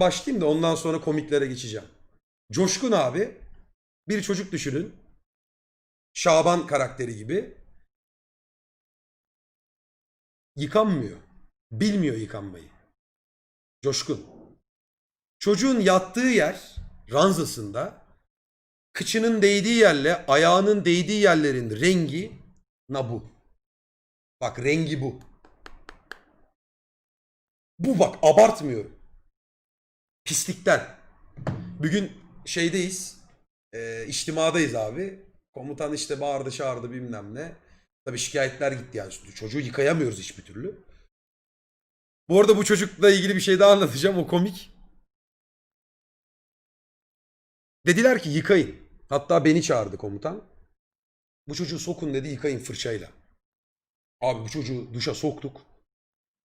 başlayayım da ondan sonra komiklere geçeceğim. Coşkun abi bir çocuk düşünün. Şaban karakteri gibi. Yıkanmıyor. Bilmiyor yıkanmayı. Coşkun. Çocuğun yattığı yer ranzasında kıçının değdiği yerle ayağının değdiği yerlerin rengi na bu. Bak rengi bu. Bu bak abartmıyorum. Pislikten. Bugün şeydeyiz. E, içtimadayız abi. Komutan işte bağırdı çağırdı bilmem ne. Tabii şikayetler gitti yani. Çocuğu yıkayamıyoruz hiçbir türlü. Bu arada bu çocukla ilgili bir şey daha anlatacağım. O komik. Dediler ki yıkayın. Hatta beni çağırdı komutan. Bu çocuğu sokun dedi yıkayın fırçayla. Abi bu çocuğu duşa soktuk.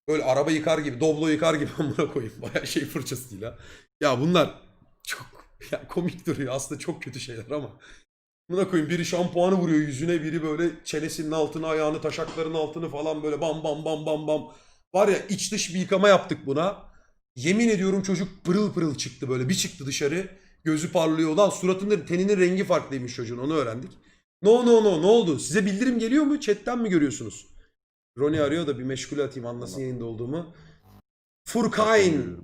Böyle araba yıkar gibi, doblo yıkar gibi amına koyayım. Bayağı şey fırçasıyla. Ya bunlar çok ya komik duruyor. Aslında çok kötü şeyler ama. Buna koyayım biri şampuanı vuruyor yüzüne, biri böyle çenesinin altını, ayağını, taşaklarının altını falan böyle bam bam bam bam bam. Var ya iç dış bir yıkama yaptık buna. Yemin ediyorum çocuk pırıl pırıl çıktı böyle. Bir çıktı dışarı. Gözü parlıyor. Lan suratının teninin rengi farklıymış çocuğun onu öğrendik. No no no ne oldu? Size bildirim geliyor mu? Chatten mi görüyorsunuz? Roni arıyor da bir meşgul atayım anlasın yayında olduğumu.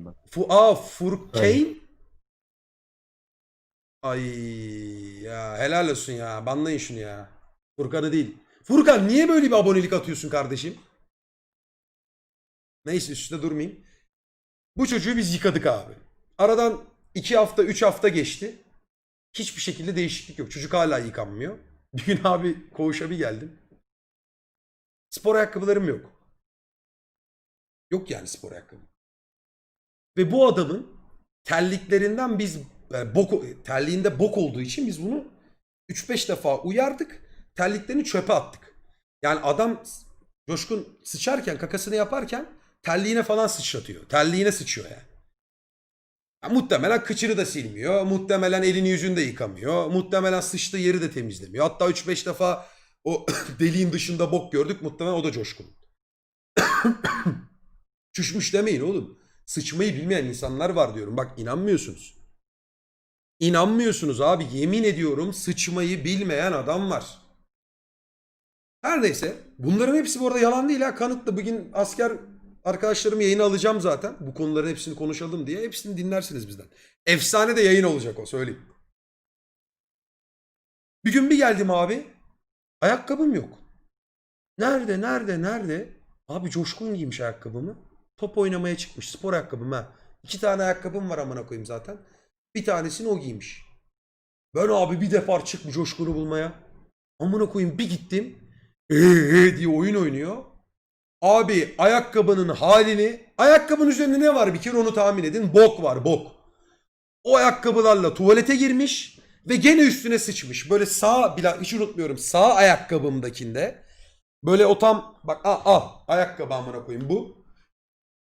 Ben. Fu Aa Furkain. Ay ya helal olsun ya. Banlayın şunu ya. Furkan'ı değil. Furkan niye böyle bir abonelik atıyorsun kardeşim? Neyse üstüne durmayayım. Bu çocuğu biz yıkadık abi. Aradan 2 hafta 3 hafta geçti. Hiçbir şekilde değişiklik yok. Çocuk hala yıkanmıyor. Bir gün abi koğuşa bir geldim. Spor ayakkabılarım yok. Yok yani spor ayakkabı. Ve bu adamın terliklerinden biz yani bok, terliğinde bok olduğu için biz bunu 3-5 defa uyardık. Terliklerini çöpe attık. Yani adam Coşkun sıçarken kakasını yaparken terliğine falan sıçratıyor. Terliğine sıçıyor yani. Ya muhtemelen kıçını da silmiyor. Muhtemelen elini yüzünü de yıkamıyor. Muhtemelen sıçtığı yeri de temizlemiyor. Hatta 3-5 defa o deliğin dışında bok gördük. Muhtemelen o da coşkun. Çüşmüş demeyin oğlum. Sıçmayı bilmeyen insanlar var diyorum. Bak inanmıyorsunuz. İnanmıyorsunuz abi. Yemin ediyorum sıçmayı bilmeyen adam var. Her neyse. Bunların hepsi bu arada yalan değil ha. Kanıtlı. Bugün asker arkadaşlarım yayını alacağım zaten. Bu konuların hepsini konuşalım diye. Hepsini dinlersiniz bizden. Efsane de yayın olacak o söyleyeyim. Bir gün bir geldim abi. Ayakkabım yok. Nerede, nerede, nerede? Abi coşkun giymiş ayakkabımı. Top oynamaya çıkmış. Spor ayakkabım ha. İki tane ayakkabım var amına koyayım zaten. Bir tanesini o giymiş. Ben abi bir defa çıkmış coşkunu bulmaya. Amına koyayım bir gittim. Eee diye oyun oynuyor. Abi ayakkabının halini, ayakkabının üzerinde ne var bir kere onu tahmin edin. Bok var bok. O ayakkabılarla tuvalete girmiş ve gene üstüne sıçmış. Böyle sağ, bila, hiç unutmuyorum sağ ayakkabımdakinde. Böyle o tam, bak ah, ah ayakkabı amına koyayım bu.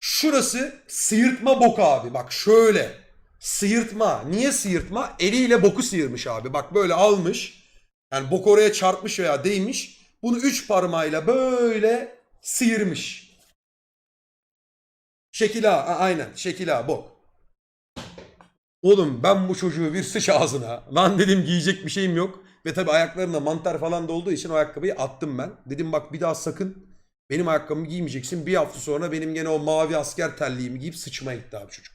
Şurası sıyırtma bok abi. Bak şöyle. Sıyırtma. Niye sıyırtma? Eliyle boku sıyırmış abi. Bak böyle almış. Yani bok oraya çarpmış veya değmiş. Bunu üç parmağıyla böyle sıyırmış. Şekil A. a- Aynen. Şekil A. Bok. Oğlum ben bu çocuğu bir sıç ağzına. Lan dedim giyecek bir şeyim yok. Ve tabi ayaklarında mantar falan da olduğu için o ayakkabıyı attım ben. Dedim bak bir daha sakın benim ayakkabımı giymeyeceksin. Bir hafta sonra benim gene o mavi asker terliğimi giyip sıçmaya gitti abi çocuk.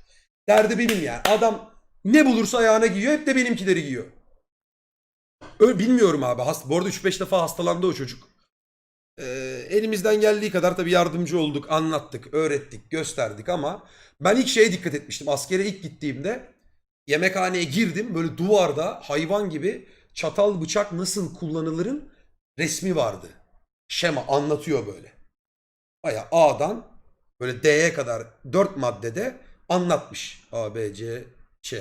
Derdi benim yani. Adam ne bulursa ayağına giyiyor. Hep de benimkileri giyiyor. Öyle bilmiyorum abi. Hast Bu arada 3-5 defa hastalandı o çocuk. Ee, elimizden geldiği kadar tabii yardımcı olduk, anlattık, öğrettik, gösterdik ama ben ilk şeye dikkat etmiştim. Askere ilk gittiğimde yemekhaneye girdim. Böyle duvarda hayvan gibi çatal bıçak nasıl kullanılırın resmi vardı. Şema anlatıyor böyle. Baya A'dan böyle D'ye kadar 4 maddede anlatmış. A, B, C, Ç.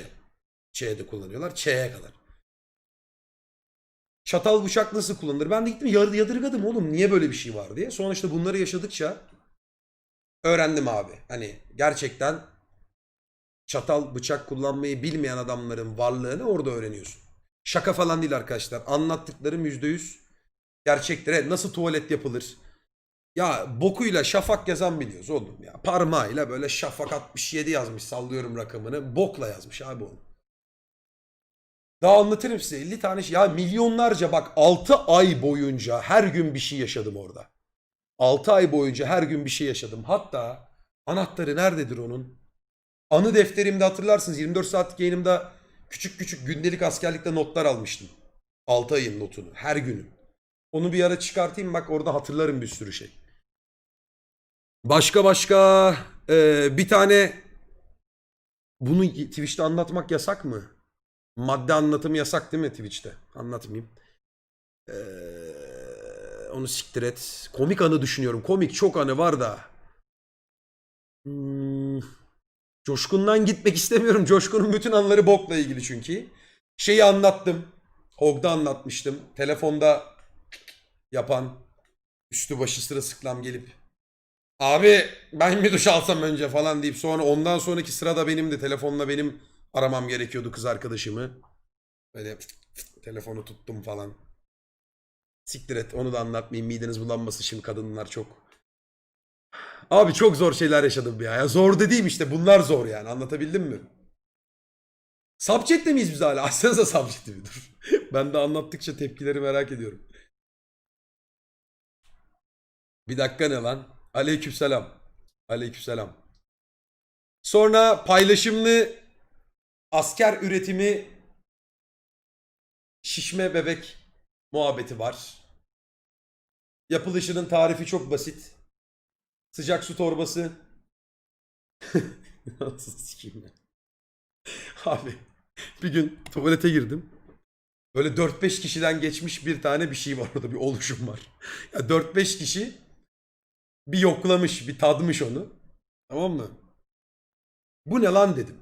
Ç'de kullanıyorlar. Ç'ye kadar. Çatal bıçak nasıl kullanılır? Ben de gittim yadırgadım oğlum niye böyle bir şey var diye. Sonra işte bunları yaşadıkça öğrendim abi. Hani gerçekten çatal bıçak kullanmayı bilmeyen adamların varlığını orada öğreniyorsun. Şaka falan değil arkadaşlar. Anlattıklarım yüzde yüz gerçektir. Evet, nasıl tuvalet yapılır? Ya bokuyla şafak yazan biliyoruz oğlum ya. Parmağıyla böyle şafak 67 yazmış sallıyorum rakamını. Bokla yazmış abi onu. Daha anlatırım size 50 tane şey. Ya milyonlarca bak 6 ay boyunca her gün bir şey yaşadım orada. 6 ay boyunca her gün bir şey yaşadım. Hatta anahtarı nerededir onun? Anı defterimde hatırlarsınız 24 saatlik yayınımda küçük küçük gündelik askerlikte notlar almıştım. 6 ayın notunu her günün. Onu bir ara çıkartayım bak orada hatırlarım bir sürü şey. Başka başka e, bir tane bunu Twitch'te anlatmak yasak mı? Madde anlatımı yasak değil mi Twitch'te? Anlatmayayım. Ee, onu siktir et. Komik anı düşünüyorum. Komik çok anı var da. Hmm, Coşkun'dan gitmek istemiyorum. Coşkun'un bütün anıları bokla ilgili çünkü. Şeyi anlattım. Hog'da anlatmıştım. Telefonda yapan üstü başı sırılsıklam gelip abi ben mi duş alsam önce falan deyip sonra ondan sonraki sırada benim de telefonla benim aramam gerekiyordu kız arkadaşımı. Böyle telefonu tuttum falan. Siktir et onu da anlatmayayım mideniz bulanması şimdi kadınlar çok. Abi çok zor şeyler yaşadım ya. ya. Zor dediğim işte bunlar zor yani anlatabildim mi? Subject'te miyiz biz hala? Açsanıza subject'i bir dur. ben de anlattıkça tepkileri merak ediyorum. Bir dakika ne lan? Aleykümselam. Aleykümselam. Sonra paylaşımlı asker üretimi şişme bebek muhabbeti var. Yapılışının tarifi çok basit. Sıcak su torbası. Nasıl sikeyim ya? Abi bir gün tuvalete girdim. Böyle 4-5 kişiden geçmiş bir tane bir şey var orada bir oluşum var. Ya 4-5 kişi bir yoklamış, bir tadmış onu. Tamam mı? Bu ne lan dedim.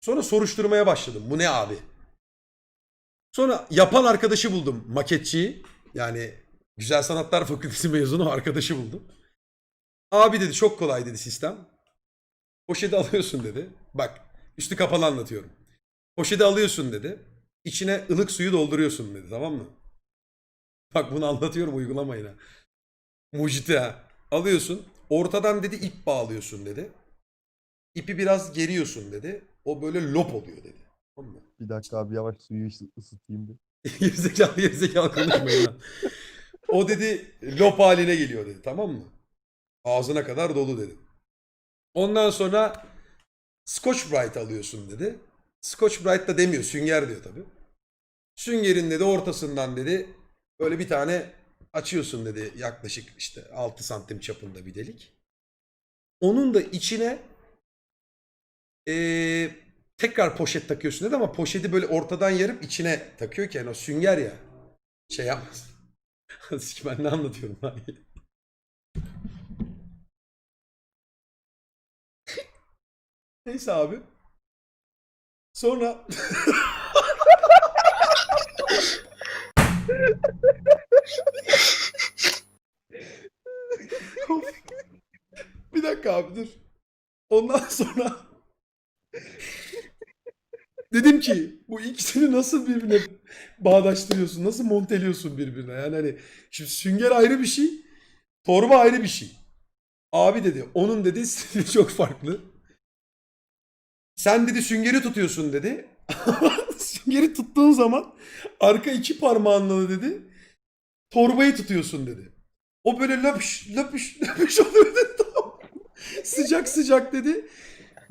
Sonra soruşturmaya başladım. Bu ne abi? Sonra yapan arkadaşı buldum. Maketçiyi. Yani Güzel Sanatlar Fakültesi mezunu arkadaşı buldum. Abi dedi çok kolay dedi sistem. Poşeti alıyorsun dedi. Bak üstü kapalı anlatıyorum. Poşeti alıyorsun dedi. İçine ılık suyu dolduruyorsun dedi tamam mı? Bak bunu anlatıyorum uygulamayın ha. Mucite ha. Alıyorsun. Ortadan dedi ip bağlıyorsun dedi. İpi biraz geriyorsun dedi. O böyle lop oluyor dedi. Tamam mı? Bir dakika abi yavaş suyu ısı- ısıtayım bir. gerizekalı gerizekalı konuşmayın lan. O dedi lop haline geliyor dedi tamam mı? Ağzına kadar dolu dedi. Ondan sonra Scotch Brite alıyorsun dedi. Scotch Brite da demiyor sünger diyor tabi. Süngerin dedi ortasından dedi böyle bir tane açıyorsun dedi yaklaşık işte 6 santim çapında bir delik. Onun da içine eee, tekrar poşet takıyorsun dedi ama poşeti böyle ortadan yarıp içine takıyor ki yani o sünger ya şey yapmaz. Ben ne anlatıyorum lan? Neyse abi. Sonra bir dakika abi dur. Ondan sonra dedim ki bu ikisini nasıl birbirine bağdaştırıyorsun? Nasıl monteliyorsun birbirine? Yani hani şimdi sünger ayrı bir şey, torba ayrı bir şey. Abi dedi onun dedi stili çok farklı. Sen dedi süngeri tutuyorsun dedi. süngeri tuttuğun zaman arka iki parmağınla dedi torbayı tutuyorsun dedi. O böyle löpüş löpüş löpüş oluyor dedi? Sıcak sıcak dedi.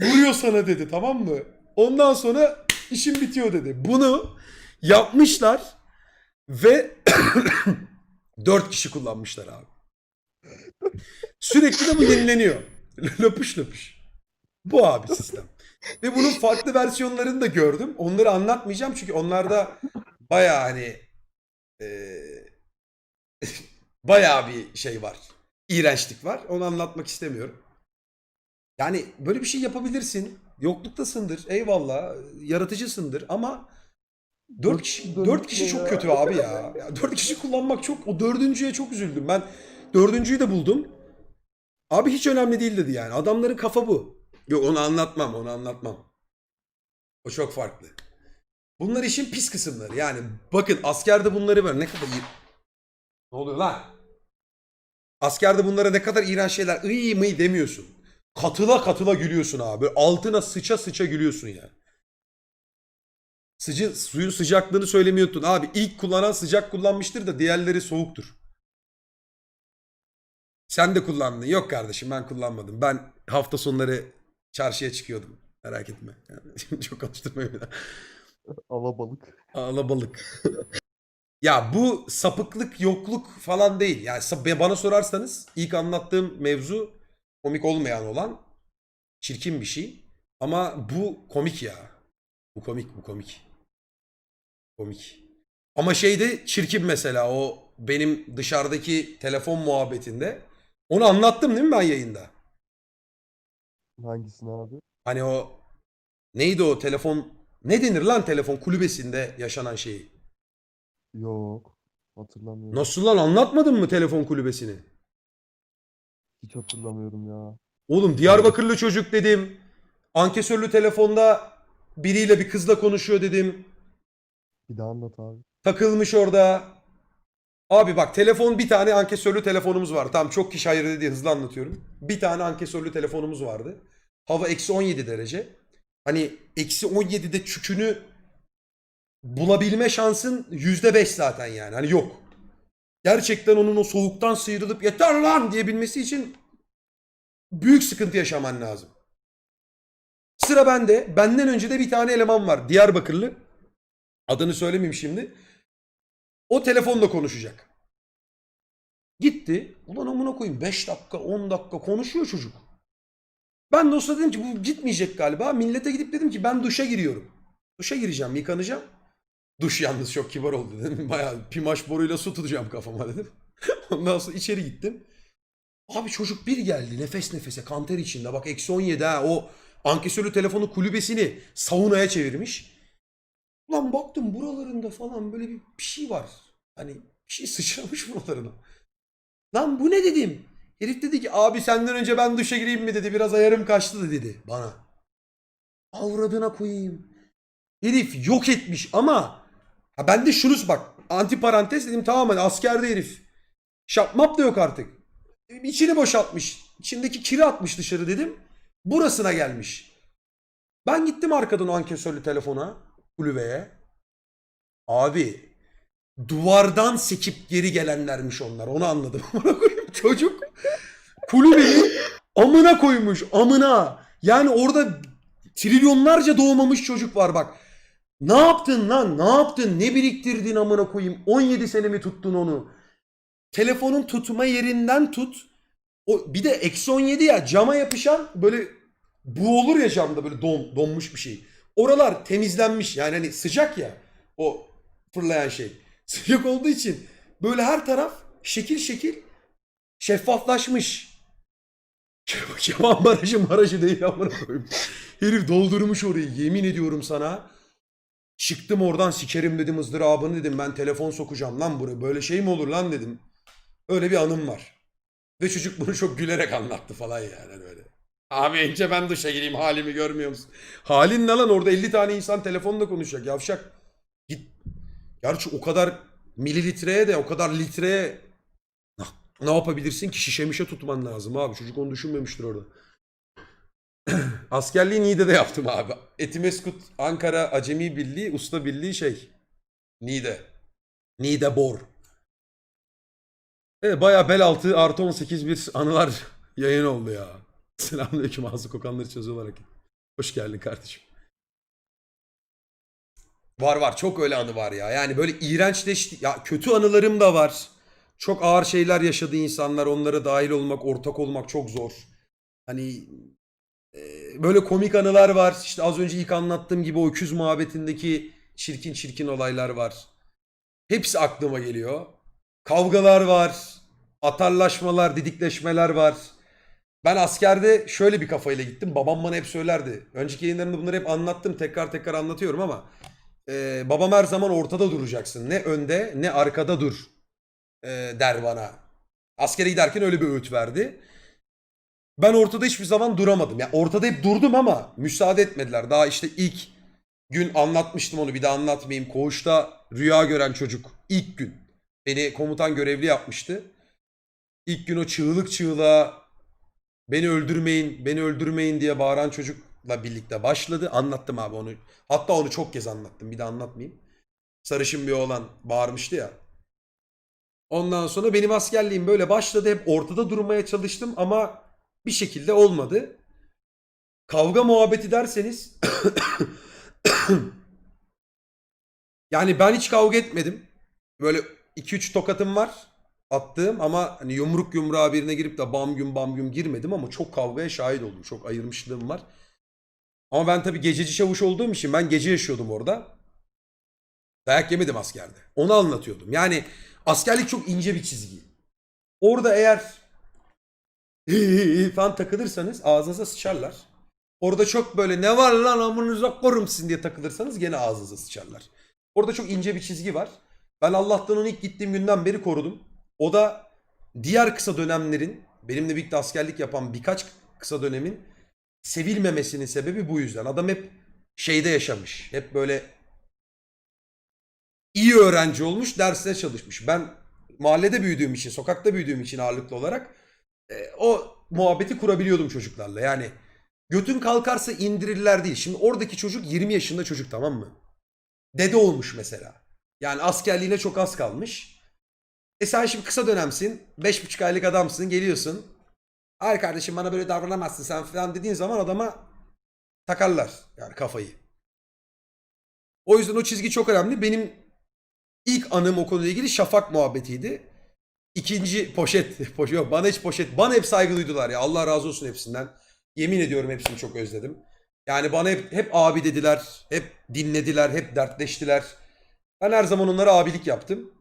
Vuruyor sana dedi tamam mı? Ondan sonra işin bitiyor dedi. Bunu yapmışlar ve dört kişi kullanmışlar abi. Sürekli de bu yenileniyor. Löpüş löpüş. Bu abi sistem. Ve bunun farklı versiyonlarını da gördüm. Onları anlatmayacağım çünkü onlarda baya hani eee baya bir şey var. İğrençlik var. Onu anlatmak istemiyorum. Yani böyle bir şey yapabilirsin. Yokluktasındır. Eyvallah. Yaratıcısındır ama dört kişi, dört kişi çok kötü abi ya. ya. Dört kişi kullanmak çok... O dördüncüye çok üzüldüm. Ben dördüncüyü de buldum. Abi hiç önemli değil dedi yani. Adamların kafa bu. Yok onu anlatmam. Onu anlatmam. O çok farklı. Bunlar işin pis kısımları. Yani bakın askerde bunları var. Ne kadar iyi. Ne oluyor lan? Askerde bunlara ne kadar iğrenç şeyler ıy mıy demiyorsun. Katıla katıla gülüyorsun abi. Altına sıça sıça gülüyorsun yani. Sıcı, suyun sıcaklığını söylemiyordun. Abi ilk kullanan sıcak kullanmıştır da diğerleri soğuktur. Sen de kullandın. Yok kardeşim ben kullanmadım. Ben hafta sonları çarşıya çıkıyordum. Merak etme. Yani çok alıştırmayayım bir daha. Alabalık. Alabalık. ya bu sapıklık yokluk falan değil. Yani bana sorarsanız ilk anlattığım mevzu komik olmayan olan çirkin bir şey. Ama bu komik ya. Bu komik bu komik. Komik. Ama şeyde çirkin mesela o benim dışarıdaki telefon muhabbetinde. Onu anlattım değil mi ben yayında? Hangisini abi? Hani o neydi o telefon ne denir lan telefon kulübesinde yaşanan şeyi? Yok. Hatırlamıyorum. Nasıl lan anlatmadın mı telefon kulübesini? Hiç hatırlamıyorum ya. Oğlum Diyarbakırlı çocuk dedim. Ankesörlü telefonda biriyle bir kızla konuşuyor dedim. Bir daha anlat abi. Takılmış orada. Abi bak telefon bir tane ankesörlü telefonumuz var. Tamam çok kişi hayır dedi hızlı anlatıyorum. Bir tane ankesörlü telefonumuz vardı. Hava eksi 17 derece. Hani eksi 17'de çükünü bulabilme şansın yüzde beş zaten yani. Hani yok. Gerçekten onun o soğuktan sıyrılıp yeter lan diyebilmesi için büyük sıkıntı yaşaman lazım. Sıra bende. Benden önce de bir tane eleman var. Diyarbakırlı. Adını söylemeyeyim şimdi. O telefonla konuşacak. Gitti. Ulan amına koyayım 5 dakika 10 dakika konuşuyor çocuk. Ben de sırada dedim ki bu gitmeyecek galiba. Millete gidip dedim ki ben duşa giriyorum. Duşa gireceğim yıkanacağım. Duş yalnız çok kibar oldu dedim. Bayağı pimaş boruyla su tutacağım kafama dedim. Ondan sonra içeri gittim. Abi çocuk bir geldi nefes nefese kanter içinde. Bak eksi 17 ha o ankesörlü telefonu kulübesini saunaya çevirmiş. Ulan baktım buralarında falan böyle bir, bir şey var. Hani bir şey sıçramış buralarına. Lan bu ne dedim. Herif dedi ki abi senden önce ben duşa gireyim mi dedi. Biraz ayarım kaçtı dedi bana. Avradına koyayım. Herif yok etmiş ama ha ben de şunu bak anti parantez dedim tamamen askerde herif. Şapmap da yok artık. İçini boşaltmış. İçindeki kiri atmış dışarı dedim. Burasına gelmiş. Ben gittim arkadan o ankesörlü telefona. Kulübeye. Abi duvardan sekip geri gelenlermiş onlar. Onu anladım. Çocuk kulübeyi amına koymuş. Amına. Yani orada trilyonlarca doğmamış çocuk var bak. Ne yaptın lan? Ne yaptın? Ne biriktirdin amına koyayım? 17 sene mi tuttun onu? Telefonun tutma yerinden tut. O bir de eksi 17 ya cama yapışan böyle bu olur ya camda böyle don, donmuş bir şey. Oralar temizlenmiş yani hani sıcak ya o fırlayan şey. Sıcak olduğu için böyle her taraf şekil şekil şeffaflaşmış. Kemal barajı marajı değil amına koyayım. Herif doldurmuş orayı yemin ediyorum sana. Çıktım oradan sikerim dedim ızdırabını dedim ben telefon sokacağım lan buraya böyle şey mi olur lan dedim. Öyle bir anım var. Ve çocuk bunu çok gülerek anlattı falan yani hani böyle. Abi önce ben duşa gireyim halimi görmüyor musun? Halin ne lan orada 50 tane insan telefonla konuşacak yavşak. Git. Gerçi o kadar mililitreye de o kadar litreye ne yapabilirsin ki şişemişe tutman lazım abi. Çocuk onu düşünmemiştir orada. Askerliği Niğde'de yaptım abi. Etimeskut Ankara Acemi Birliği Usta Birliği şey. Niğde. Niğde Bor. Evet bayağı bel altı artı 18 bir anılar yayın oldu ya. Selamünaleyküm ağzı kokanları çözü olarak. Hoş geldin kardeşim. Var var çok öyle anı var ya. Yani böyle iğrençleşti. Ya kötü anılarım da var. Çok ağır şeyler yaşadı insanlar. Onlara dahil olmak, ortak olmak çok zor. Hani e, böyle komik anılar var. İşte az önce ilk anlattığım gibi o öküz muhabbetindeki çirkin çirkin olaylar var. Hepsi aklıma geliyor. Kavgalar var. Atarlaşmalar, didikleşmeler var. Ben askerde şöyle bir kafayla gittim. Babam bana hep söylerdi. Önceki yayınlarımda bunları hep anlattım. Tekrar tekrar anlatıyorum ama e, babam her zaman ortada duracaksın. Ne önde ne arkada dur e, der bana. Askere giderken öyle bir öğüt verdi. Ben ortada hiçbir zaman duramadım. Yani ortada hep durdum ama müsaade etmediler. Daha işte ilk gün anlatmıştım onu bir daha anlatmayayım. Koğuşta rüya gören çocuk ilk gün. Beni komutan görevli yapmıştı. ilk gün o çığlık çığlığa beni öldürmeyin, beni öldürmeyin diye bağıran çocukla birlikte başladı. Anlattım abi onu. Hatta onu çok kez anlattım. Bir de anlatmayayım. Sarışın bir oğlan bağırmıştı ya. Ondan sonra benim askerliğim böyle başladı. Hep ortada durmaya çalıştım ama bir şekilde olmadı. Kavga muhabbeti derseniz yani ben hiç kavga etmedim. Böyle 2-3 tokatım var attığım ama hani yumruk yumruğa birine girip de bam güm bam güm girmedim ama çok kavgaya şahit oldum. Çok ayırmışlığım var. Ama ben tabii gececi çavuş olduğum için ben gece yaşıyordum orada. Dayak yemedim askerde. Onu anlatıyordum. Yani askerlik çok ince bir çizgi. Orada eğer falan takılırsanız ağzınıza sıçarlar. Orada çok böyle ne var lan amınıza korum sizin diye takılırsanız gene ağzınıza sıçarlar. Orada çok ince bir çizgi var. Ben Allah'tan onu ilk gittiğim günden beri korudum. O da diğer kısa dönemlerin benimle birlikte askerlik yapan birkaç kısa dönemin sevilmemesinin sebebi bu yüzden. Adam hep şeyde yaşamış. Hep böyle iyi öğrenci olmuş, dersine çalışmış. Ben mahallede büyüdüğüm için, sokakta büyüdüğüm için ağırlıklı olarak e, o muhabbeti kurabiliyordum çocuklarla. Yani götün kalkarsa indirirler değil. Şimdi oradaki çocuk 20 yaşında çocuk tamam mı? Dede olmuş mesela. Yani askerliğine çok az kalmış. E sen şimdi kısa dönemsin. 5,5 aylık adamsın. Geliyorsun. Ay kardeşim bana böyle davranamazsın sen falan dediğin zaman adama takarlar yani kafayı. O yüzden o çizgi çok önemli. Benim ilk anım o konuyla ilgili şafak muhabbetiydi. İkinci poşet, poşet yok, bana hiç poşet, bana hep saygı duydular ya. Allah razı olsun hepsinden. Yemin ediyorum hepsini çok özledim. Yani bana hep, hep abi dediler, hep dinlediler, hep dertleştiler. Ben her zaman onlara abilik yaptım.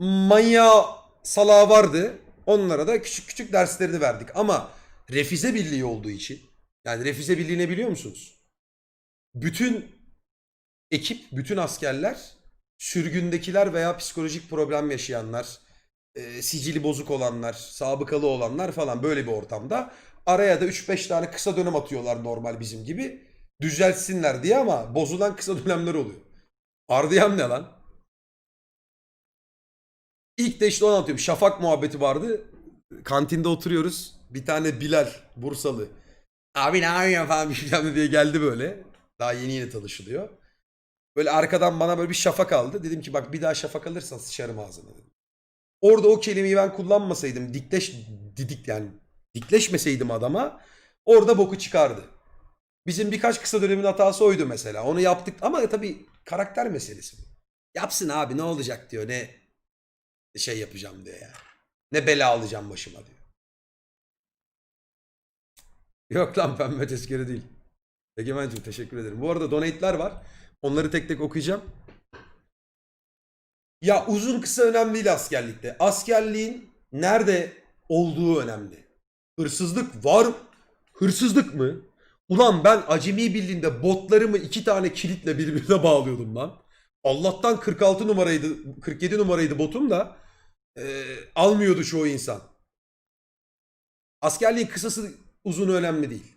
Manya salağı vardı. Onlara da küçük küçük derslerini verdik. Ama refize birliği olduğu için, yani refize birliğini biliyor musunuz? Bütün ekip, bütün askerler sürgündekiler veya psikolojik problem yaşayanlar, e, sicili bozuk olanlar, sabıkalı olanlar falan böyle bir ortamda araya da 3-5 tane kısa dönem atıyorlar normal bizim gibi düzeltsinler diye ama bozulan kısa dönemler oluyor. Ardiyam ne lan? İlk de işte onu anlatıyorum. Şafak muhabbeti vardı. Kantinde oturuyoruz. Bir tane Bilal Bursalı. Abi ne yapıyorsun falan bir şey diye geldi böyle. Daha yeni yeni tanışılıyor. Böyle arkadan bana böyle bir şafak aldı. Dedim ki bak bir daha şafak alırsan sıçarım ağzına. Orada o kelimeyi ben kullanmasaydım dikleş didik yani dikleşmeseydim adama orada boku çıkardı. Bizim birkaç kısa dönemin hatası oydu mesela. Onu yaptık ama tabii karakter meselesi. Yapsın abi ne olacak diyor ne şey yapacağım diyor. Ne bela alacağım başıma diyor. Yok lan pembe tezkere değil. Egemen'cim teşekkür ederim. Bu arada donate'ler var. Onları tek tek okuyacağım. Ya uzun kısa önemli değil askerlikte. Askerliğin nerede olduğu önemli. Hırsızlık var. Hırsızlık mı? Ulan ben acemi birliğinde botlarımı iki tane kilitle birbirine bağlıyordum lan. Allah'tan 46 numaraydı, 47 numaraydı botum da e, almıyordu çoğu insan. Askerliğin kısası uzunu önemli değil.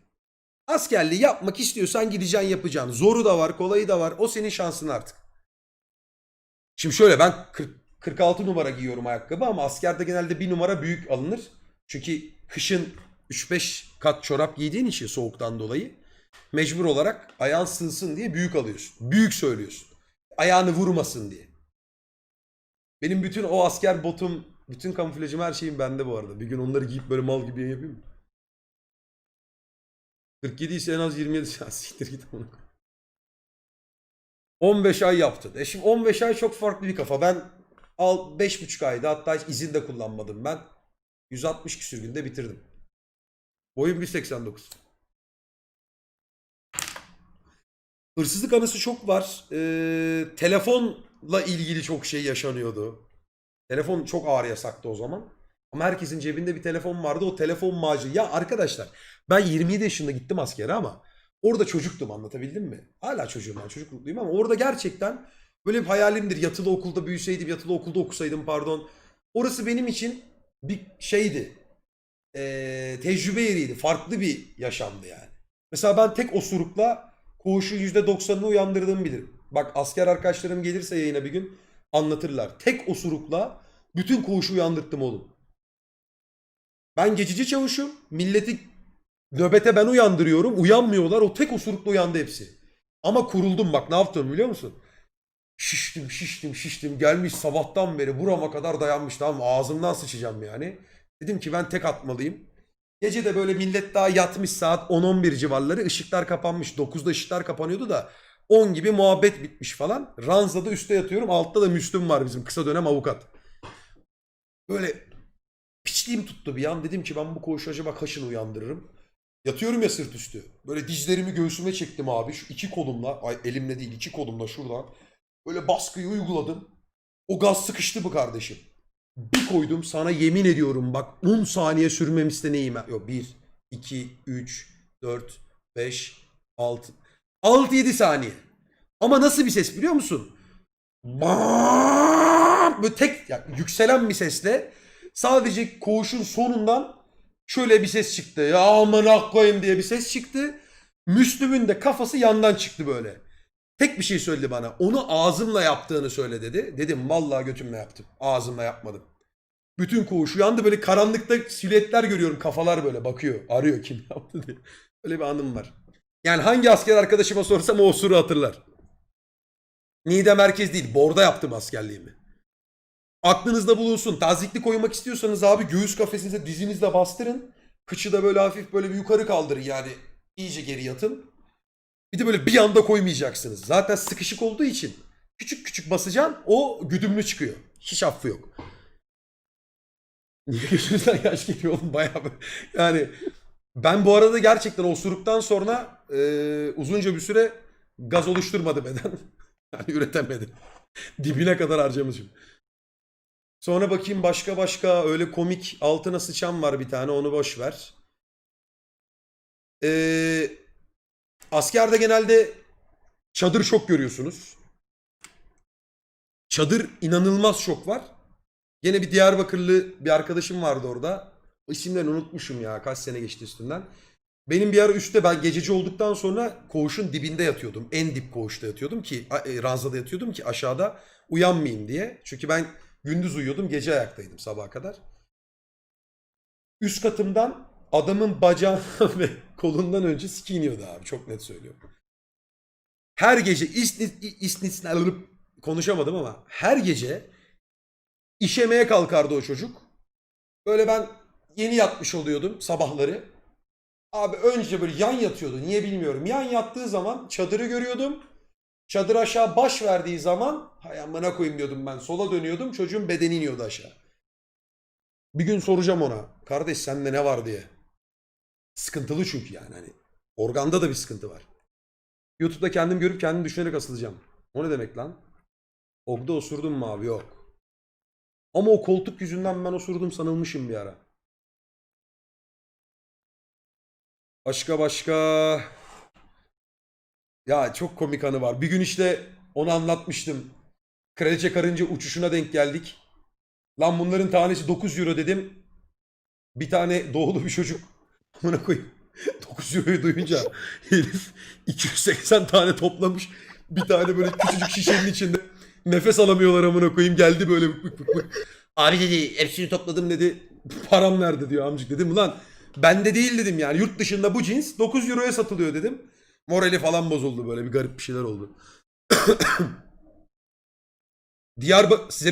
Askerliği yapmak istiyorsan gideceksin yapacaksın. Zoru da var, kolayı da var. O senin şansın artık. Şimdi şöyle ben 40, 46 numara giyiyorum ayakkabı ama askerde genelde bir numara büyük alınır. Çünkü kışın 3-5 kat çorap giydiğin için soğuktan dolayı mecbur olarak ayağın sığsın diye büyük alıyorsun. Büyük söylüyorsun. Ayağını vurmasın diye. Benim bütün o asker botum, bütün kamuflajım her şeyim bende bu arada. Bir gün onları giyip böyle mal gibi yapayım mı? 47 ise en az 27 saat siktir git onu. 15 ay yaptın. E şimdi 15 ay çok farklı bir kafa. Ben al 5,5 ayda hatta hiç izin de kullanmadım ben. 160 küsür günde bitirdim. Boyum 1.89. Hırsızlık anısı çok var. Ee, telefonla ilgili çok şey yaşanıyordu. Telefon çok ağır yasaktı o zaman. Ama herkesin cebinde bir telefon vardı. O telefon macı. Ya arkadaşlar ben 27 yaşında gittim askere ama orada çocuktum anlatabildim mi? Hala çocuğum ben çocuklukluyum ama orada gerçekten böyle bir hayalimdir. Yatılı okulda büyüseydim, yatılı okulda okusaydım pardon. Orası benim için bir şeydi. Ee, tecrübe yeriydi. Farklı bir yaşamdı yani. Mesela ben tek osurukla koğuşun %90'ını uyandırdığımı bilirim. Bak asker arkadaşlarım gelirse yayına bir gün anlatırlar. Tek osurukla bütün koğuşu uyandırttım oğlum. Ben geçici çavuşum. Milleti nöbete ben uyandırıyorum. Uyanmıyorlar. O tek osurukla uyandı hepsi. Ama kuruldum bak ne yaptım biliyor musun? Şiştim şiştim şiştim. Gelmiş sabahtan beri burama kadar dayanmış tamam? Ağzımdan sıçacağım yani. Dedim ki ben tek atmalıyım. Gece de böyle millet daha yatmış saat 10-11 civarları. ışıklar kapanmış. 9'da ışıklar kapanıyordu da 10 gibi muhabbet bitmiş falan. Ranzada üstte yatıyorum. Altta da Müslüm var bizim kısa dönem avukat. Böyle piçliğim tuttu bir an. Dedim ki ben bu koğuşu acaba kaşını uyandırırım. Yatıyorum ya sırt üstü. Böyle dizlerimi göğsüme çektim abi. Şu iki kolumla. Ay elimle değil iki kolumla şuradan. Böyle baskıyı uyguladım. O gaz sıkıştı bu kardeşim. Bir koydum sana yemin ediyorum bak 10 saniye sürmem isteneyim. Yok 1, 2, 3, 4, 5, 6. 6-7 saniye. Ama nasıl bir ses biliyor musun? Böyle tek ya, yükselen bir sesle sadece koğuşun sonundan şöyle bir ses çıktı. Ya aman koyayım diye bir ses çıktı. Müslüm'ün de kafası yandan çıktı böyle. Tek bir şey söyledi bana. Onu ağzımla yaptığını söyle dedi. Dedim vallahi götümle yaptım. Ağzımla yapmadım. Bütün koğuş uyandı böyle karanlıkta silüetler görüyorum. Kafalar böyle bakıyor. Arıyor kim yaptı diye. Öyle bir anım var. Yani hangi asker arkadaşıma sorsam o osuru hatırlar. Niğde merkez değil. Borda yaptım askerliğimi. Aklınızda bulunsun. Tazikli koymak istiyorsanız abi göğüs kafesinize dizinizle bastırın. Kıçı da böyle hafif böyle bir yukarı kaldırın yani. iyice geri yatın. Bir de böyle bir anda koymayacaksınız. Zaten sıkışık olduğu için küçük küçük basacaksın o güdümlü çıkıyor. Hiç affı yok. Niye gözünüzden yaş geliyor oğlum bayağı böyle. Yani ben bu arada gerçekten osuruktan sonra e, uzunca bir süre gaz oluşturmadı beden. Yani üretemedi. Dibine kadar harcamışım. Sonra bakayım başka başka öyle komik altına sıçan var bir tane onu boş ver. Ee, askerde genelde çadır şok görüyorsunuz. Çadır inanılmaz şok var. Gene bir Diyarbakırlı bir arkadaşım vardı orada. İsimlerini unutmuşum ya kaç sene geçti üstünden. Benim bir ara üstte ben gececi olduktan sonra koğuşun dibinde yatıyordum. En dip koğuşta yatıyordum ki e, ranzada yatıyordum ki aşağıda uyanmayayım diye. Çünkü ben gündüz uyuyordum gece ayaktaydım sabaha kadar. Üst katımdan adamın bacağı ve kolundan önce siki iniyordu abi çok net söylüyorum. Her gece isnis alıp konuşamadım ama her gece işemeye kalkardı o çocuk. Böyle ben yeni yatmış oluyordum sabahları. Abi önce böyle yan yatıyordu. Niye bilmiyorum. Yan yattığı zaman çadırı görüyordum. Çadır aşağı baş verdiği zaman hay amına koyayım diyordum ben. Sola dönüyordum. Çocuğun bedeni iniyordu aşağı. Bir gün soracağım ona. Kardeş sende ne var diye. Sıkıntılı çünkü yani hani. Organda da bir sıkıntı var. YouTube'da kendim görüp kendim düşünerek asılacağım. O ne demek lan? Ogda osurdum mu abi? Yok. Ama o koltuk yüzünden ben osurdum sanılmışım bir ara. Başka başka. Ya çok komik anı var. Bir gün işte onu anlatmıştım. Kraliçe Karınca uçuşuna denk geldik. Lan bunların tanesi 9 euro dedim. Bir tane doğulu bir çocuk. Amına koyayım. 9 euroyu duyunca herif 280 tane toplamış. Bir tane böyle küçücük şişenin içinde nefes alamıyorlar amına koyayım. Geldi böyle bık bık bık. Abi dedi hepsini topladım dedi. Param nerede diyor amcık dedim. Ulan bende değil dedim yani. Yurt dışında bu cins 9 euroya satılıyor dedim. Morali falan bozuldu böyle bir garip bir şeyler oldu. Diyarbakır size